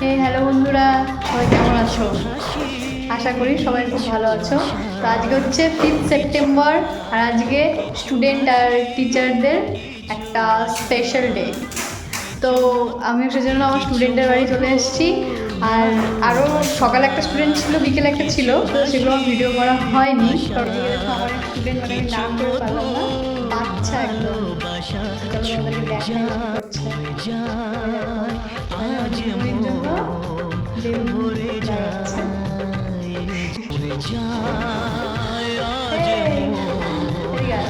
Hello বন্ধুরা, সবাই কেমন আছো? আশা করি সবাই খুব ভালো আছো। তো আজকে হচ্ছে ফিফথ সেপ্টেম্বর আর আজকে স্টুডেন্ট আর টিচারদের একটা স্পেশাল ডে তো আমি সেজন্য আমার স্টুডেন্টের বাড়ি চলে এসেছি। আর আরও সকালে একটা স্টুডেন্ট ছিল, বিকেলে একটা ছিল, তো সেগুলো আমার ভিডিও করা হয়নি। মানে বাচ্চা একদম। চলো তোমাদেরকে দেখাই কি করছে জন্মদিনের জন্য বেলুন লাগাচ্ছে। এই, এদিকে আয়।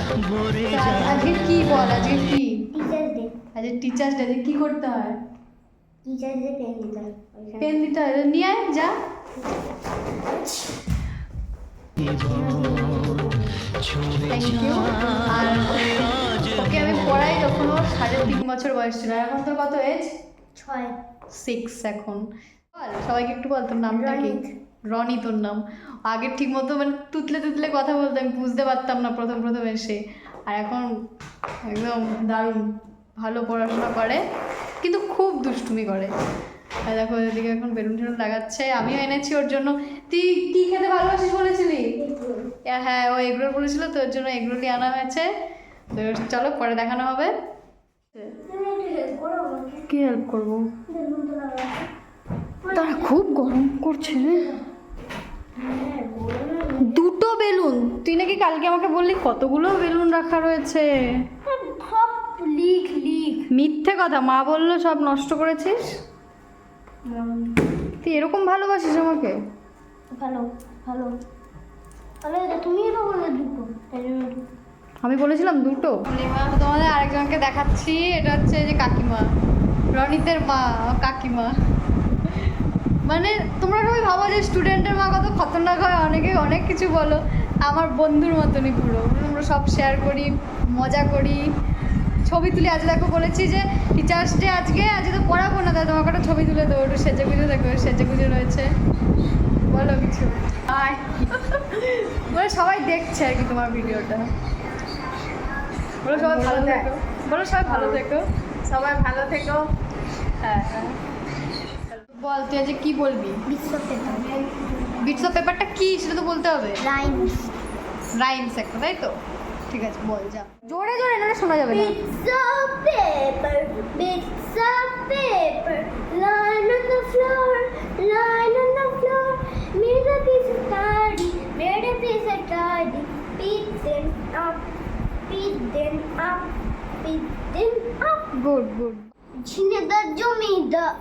তো আজ- আজকে কি বল আজকে কি আজকে টিচার্স ডে কি করতে হয় পেন দিতে হয় হয় নিয়ে আয় যা আমি পড়াই তখন ওর সাড়ে তিন বছর বয়স ছিল এখন তোর কত এজ ছয়। সিক্স এখন। বল সবাইকে একটু বল তোর নামটা কি? রনি তোর নাম। আগে ঠিক মতো মানে তুতলে তুতলে কথা বলতে আমি বুঝতে পারতাম না প্রথম প্রথম এসে। আর এখন একদম দারুণ ভালো পড়াশোনা করে কিন্তু খুব দুষ্টুমি করে। আর দেখো এদিকে এখন বেলুন টেলুন লাগাচ্ছে আমিও এনেছি ওর জন্য। তুই কি খেতে ভালোবাসিস বলেছিলি? হ্যাঁ, হ্যাঁ ও এগরোল বলেছিল তো ওর জন্য এগরোলই আনা হয়েছে। তো চলো পরে দেখানো হবে। কি হেল্প করব? তারা খুব গরম করছে রে হ্যাঁ? দুটো বেলুন। তুই নাকি কালকে আমাকে বললি কতগুলো বেলুন রাখা রয়েছে? সব লিখ লিখ মিথ্যে কথা মা বলল সব নষ্ট করেছিস? তুই এরকম ভালোবাসিস আমাকে? ভালো ভালো। তুমি তো বললে দুটো তাই জন্য দুটো। আমি বলেছিলাম দুটো। তোমাদের আরেকজনকে দেখাচ্ছি এটা হচ্ছে যে কাকিমা। রনিতের মা কাকিমা। মানে তোমরা সবাই ভাবো যে স্টুডেন্টের মা কত খতরনাক হয় অনেকে অনেক কিছু বলো। আমার বন্ধুর মতনই পুরো। আমরা সব শেয়ার করি মজা করি। ছবি তুলে আজ দেখো বলেছি যে টিচার্স ডে আজকে আজকে তো পড়াবো না তাই তোমাকে একটা ছবি তুলে দেবো একটু সেজে গুজে দেখো সেজে গুজে রয়েছে। বলো কিছু। আয় মানে সবাই দেখছে আর কি তোমার ভিডিওটা বলো সবাই ভালো থেকো। বলো সবাই ভালো থেকো। সবাই ভালো থেকো। হ্যাঁ। হ্যাঁ বল তুই আজকে কি বলবি? বিশ্ব বিটস অফ পেপারটা কি সেটা তো বলতে হবে। রাইমস রাইমস একটা তাই তো? ঠিক আছে বল যা। জোরে জোরে না শোনা যাবে না। Bits of paper, bits of paper, line on the floor, pick them up, feed them up. Good, good ঝিনেদার জমিদার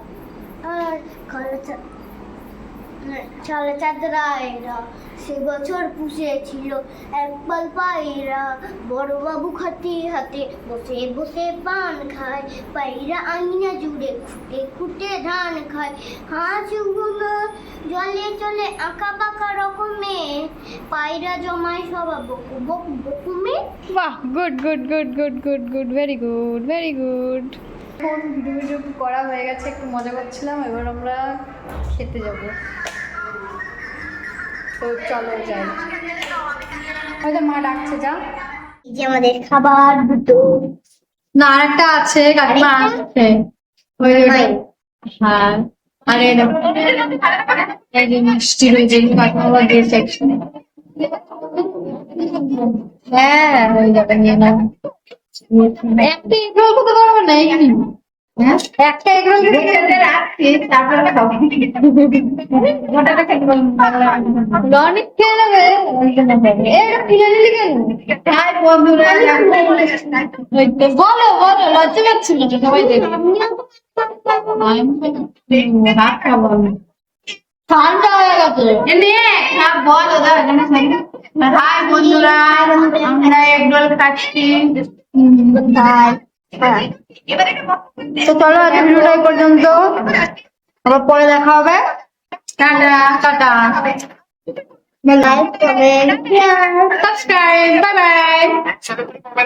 আর খালা চালা চাঁদরায়রা সে বছর পুষেছিল। একপাল পায়রা বড়বাবু খাতে হাতে বসে বসে পান খায়। পায়রা আইনা জুড়ে খুঁটে খুঁটে ধান খায়। হাঁসগুলো জলে চলে আঁকা বাঁকা রকমে। পায়রা জমায় সবা বকু বক বকুমে। বাহ good good good good good good very good very good এখন ভিডিও ভিডিও করা হয়ে গেছে একটু মজা করছিলাম এবার আমরা খেতে যাব। তো চলো যাই। হয়তো মা ডাকছে যা। যে আমাদের খাবার দুটো। না আরেকটা আছে কাকিমা ওই- হ্যাঁ আরে এই যে মিষ্টি কাকিমা দিয়েছে হ্যাঁ হয়ে যাবে নিয়ে নাও। একটা এগরোল খেতে পারবে হ্যাঁ? একটা এগরোল রাখছি তারপরে খাব গোটাটা খেতে অনেক খেয়ে নেবে কিনে নিলি কেন? হাই বন্ধুরা ওই তো বলো বলো লজ্জা পাচ্ছি সবাই দেখে। ভাত খাব আমি ঠান্ডা হয়ে গেছে। বল হাই বন্ধুরা আমরা এগরোল খাচ্ছি। তো চলো আজকে ভিডিওটা এই পর্যন্ত। আবার পরে দেখা হবে। Tata tata. Like comment subscribe bye bye